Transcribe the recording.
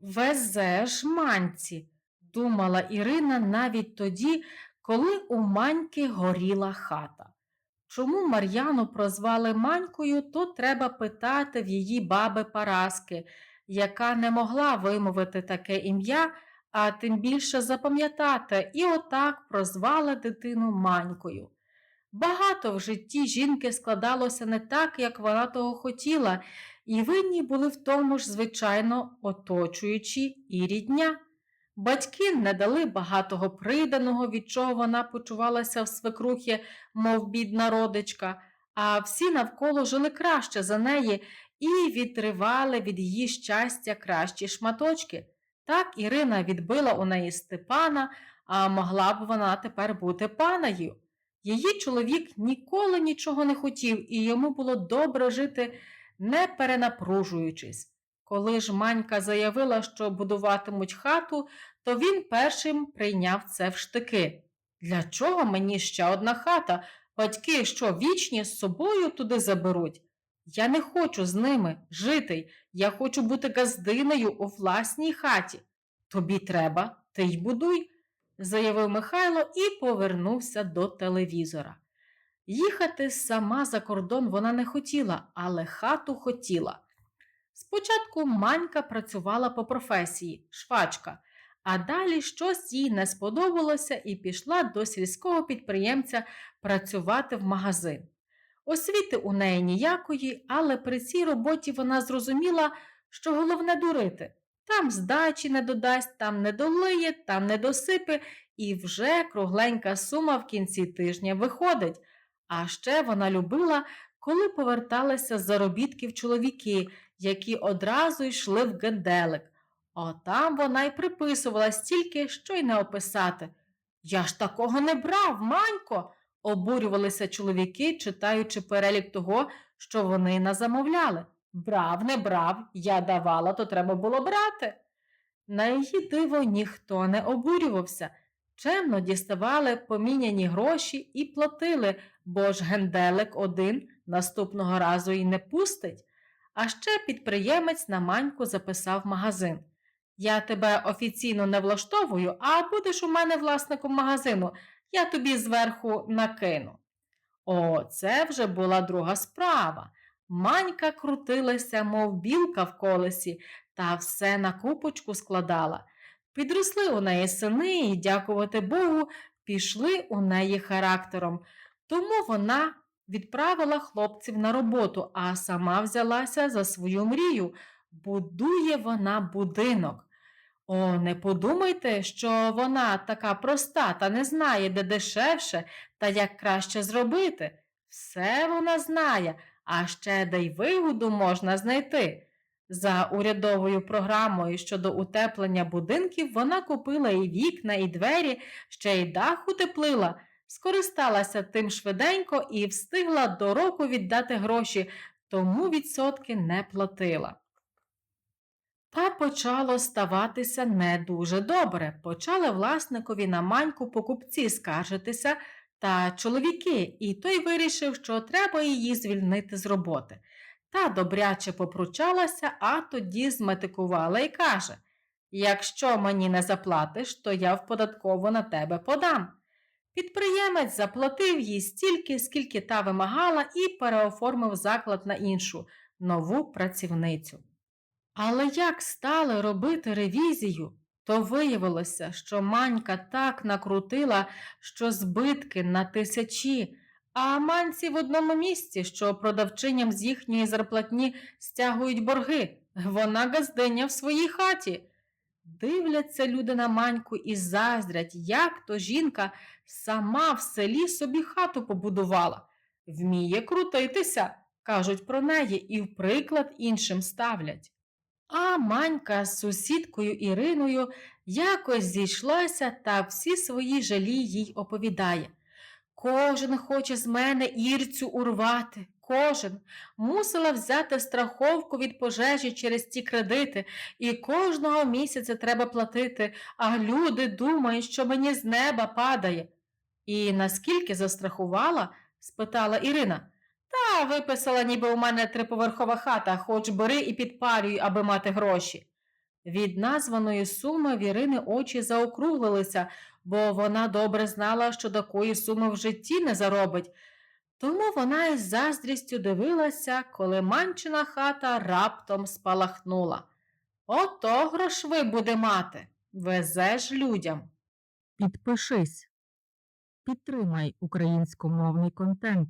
Везе ж манці, думала Ірина навіть тоді, коли у маньки горіла хата. Чому Мар'яну прозвали манькою, то треба питати в її баби Параски, яка не могла вимовити таке ім'я, а тим більше запам'ятати, і отак прозвала дитину манькою. Багато в житті жінки складалося не так, як вона того хотіла, і винні були в тому ж, звичайно, оточуючі і рідня. Батьки не дали багатого приданого, від чого вона почувалася в свекрухі, мов бідна родичка, а всі навколо жили краще за неї і відривали від її щастя кращі шматочки. Так Ірина відбила у неї Степана, а могла б вона тепер бути панею. Її чоловік ніколи нічого не хотів, і йому було добре жити, не перенапружуючись. Коли ж манька заявила, що будуватимуть хату, то він першим прийняв це в штики. Для чого мені ще одна хата? Батьки, що вічні з собою туди заберуть? Я не хочу з ними жити, я хочу бути газдинею у власній хаті. Тобі треба, ти й будуй заявив Михайло і повернувся до телевізора. Їхати сама за кордон вона не хотіла, але хату хотіла. Спочатку Манька працювала по професії швачка, а далі щось їй не сподобалося і пішла до сільського підприємця працювати в магазин. Освіти у неї ніякої, але при цій роботі вона зрозуміла, що головне дурити. Там здачі не додасть, там не долиє, там не досипе, і вже кругленька сума в кінці тижня виходить. А ще вона любила, коли поверталися з заробітків чоловіки, які одразу йшли в генделик. Отам вона й приписувала стільки, що й не описати. Я ж такого не брав, манько, обурювалися чоловіки, читаючи перелік того, що вони назамовляли. Брав, не брав, я давала, то треба було брати. На її диво ніхто не обурювався. Чемно діставали поміняні гроші і платили, бо ж генделик один наступного разу і не пустить. А ще підприємець на маньку записав магазин. Я тебе офіційно не влаштовую, а будеш у мене власником магазину, я тобі зверху накину. О, це вже була друга справа. Манька крутилася, мов білка в колесі, та все на купочку складала. Підросли у неї сини і, дякувати Богу, пішли у неї характером. Тому вона відправила хлопців на роботу, а сама взялася за свою мрію. Будує вона будинок. О, не подумайте, що вона така проста та не знає, де дешевше та як краще зробити. Все вона знає, а ще де й вигоду можна знайти. За урядовою програмою щодо утеплення будинків вона купила і вікна, і двері, ще й дах утеплила, скористалася тим швиденько і встигла до року віддати гроші, тому відсотки не платила. Та почало ставатися не дуже добре. Почали власникові на маньку покупці скаржитися та чоловіки, і той вирішив, що треба її звільнити з роботи. Та добряче попручалася, а тоді зметикувала і каже Якщо мені не заплатиш, то я в податкову на тебе подам. Підприємець заплатив їй стільки, скільки та вимагала, і переоформив заклад на іншу нову працівницю. Але як стали робити ревізію, то виявилося, що манька так накрутила, що збитки на тисячі, а манці в одному місці, що продавчиням з їхньої зарплатні стягують борги. Вона газдиня в своїй хаті. Дивляться люди на маньку і заздрять, як то жінка сама в селі собі хату побудувала. Вміє крутитися, кажуть про неї, і в приклад іншим ставлять. А манька з сусідкою Іриною якось зійшлася та всі свої жалі їй оповідає. Кожен хоче з мене Ірцю урвати, кожен мусила взяти страховку від пожежі через ті кредити, і кожного місяця треба платити, а люди думають, що мені з неба падає. І наскільки застрахувала? спитала Ірина. Та виписала, ніби у мене триповерхова хата, хоч бери і підпалюй, аби мати гроші. Від названої суми в Ірини очі заокруглилися, бо вона добре знала, що такої суми в житті не заробить. Тому вона із заздрістю дивилася, коли манчина хата раптом спалахнула. Ото грошви буде мати, везеш людям. Підпишись. Підтримай українськомовний контент.